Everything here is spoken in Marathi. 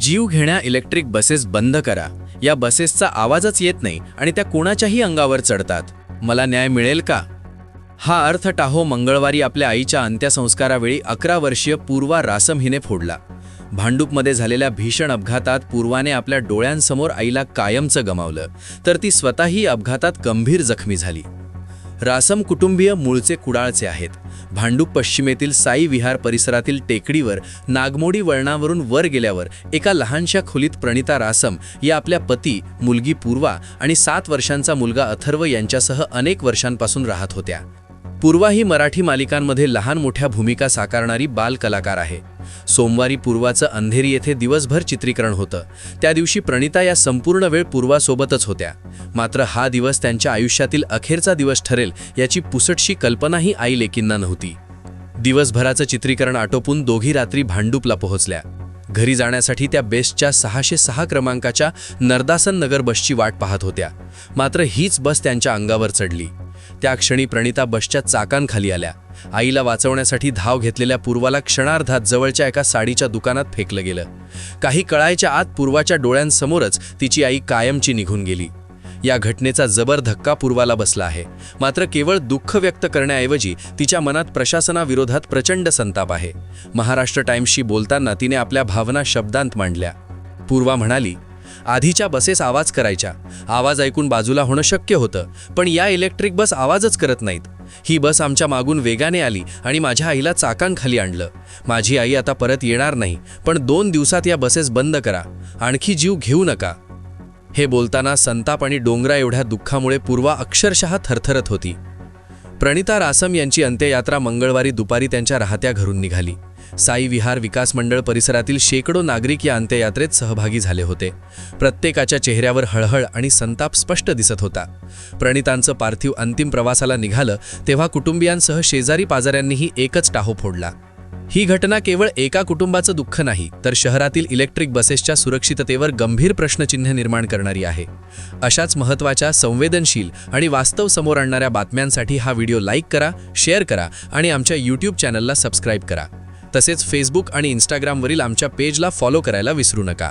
जीव घेण्या इलेक्ट्रिक बसेस बंद करा. या बसेसचा आवाजच येत नाही आणि त्या कोणाच्याही अंगावर चढतात. मला न्याय मिळेल का? हा अर्थ टाहो मंगळवारी आपल्या आईच्या अंत्यसंस्कारावेळी अकरा वर्षीय पूर्वा रासम हिने फोडला. भांडूपमध्ये झालेल्या भीषण अपघातात पूर्वाने आपल्या डोळ्यांसमोर आईला कायमचं गमावलं तर ती स्वतःही अपघातात गंभीर जखमी झाली. रासम कुटुंबीय मूळचे कुडाळचे आहेत. भांडूप पश्चिमेतील साई विहार परिसरातील टेकडीवर नागमोडी वळणावरून वर गेल्यावर एका लहानशा खोलीत प्रणिता रासम या आपल्या पती मुलगी पूर्वा आणि सात वर्षांचा मुलगा अथर्व यांच्यासह अनेक वर्षांपासून राहत होत्या. पूर्वा ही मराठी मालिकांमध्ये लहान मोठ्या भूमिका साकारणारी बाल कलाकार आहे. सोमवारी पूर्वाचं अंधेरी येथे दिवसभर चित्रीकरण होतं. त्या दिवशी प्रणिता या संपूर्ण वेळ पूर्वासोबतच होत्या. मात्र हा दिवस त्यांच्या आयुष्यातील अखेरचा दिवस ठरेल याची पुसटशी कल्पनाही आई लेकींना नव्हती. दिवसभराचं चित्रीकरण आटोपून दोघी रात्री भांडूपला पोहोचल्या. घरी जाण्यासाठी त्या बेस्टच्या सहाशे सहा क्रमांकाच्या नरदासन नगर बसची वाट पाहत होत्या. मात्र हीच बस त्यांच्या अंगावर चढली. त्या क्षणी प्रणिता बसच्या चाकांखाली आल्या. आईला वाचवण्यासाठी धाव घेतलेल्या पूर्वाला क्षणार्धात जवळच्या एका साडीच्या दुकानात फेकलं गेलं. काही कळायच्या आत पूर्वाच्या डोळ्यांसमोरच तिची आई कायमची निघून गेली. या घटनेचा जबर धक्का पूर्वाला बसला आहे. मात्र केवळ दुःख व्यक्त करण्याऐवजी तिच्या मनात प्रशासनाविरोधात प्रचंड संताप आहे. महाराष्ट्र टाइम्सशी बोलताना तिने आपल्या भावना शब्दांत मांडल्या. पूर्वा म्हणाली आधीच्या बसेस आवाज करायच्या. आवाज ऐकून बाजूला होणं शक्य होतं पण या इलेक्ट्रिक बस आवाजच करत नाहीत. ही बस आमच्या मागून वेगाने आली आणि माझ्या आईला चाकांखाली आणलं. माझी आई आता परत येणार नाही पण दोन दिवसात या बसेस बंद करा. आणखी जीव घेऊ नका. हे बोलताना संताप आणि डोंगरा एवढ्या दुःखामुळे पूर्वा अक्षरशः थरथरत होती. प्रणिता रासम यांची अंत्ययात्रा मंगळवारी दुपारी त्यांच्या राहत्या घरून निघाली. साई विहार विकास मंडळ परिसरातील शेकडो नागरिक या अंत्ययात्रेत सहभागी झाले होते. प्रत्येकाच्या चेहऱ्यावर हळहळ आणि संताप स्पष्ट दिसत होता. प्रणितांचं पार्थिव अंतिम प्रवासाला निघालं तेव्हा कुटुंबियांसह शेजारी पाजाऱ्यांनीही एकच टाहो फोडला. ही घटना केवळ एका कुटुंबाचं दुःख नाही तर शहरातील इलेक्ट्रिक बसेसच्या सुरक्षिततेवर गंभीर प्रश्नचिन्ह निर्माण करणारी आहे. अशाच महत्त्वाच्या संवेदनशील आणि वास्तव समोर आणणाऱ्या बातम्यांसाठी हा व्हिडिओ लाईक करा शेअर करा आणि आमच्या यूट्यूब चॅनलला सबस्क्राईब करा. तसेच फेसबुक आणि इंस्टाग्रामवरील आमच्या पेजला फॉलो करायला विसरू नका.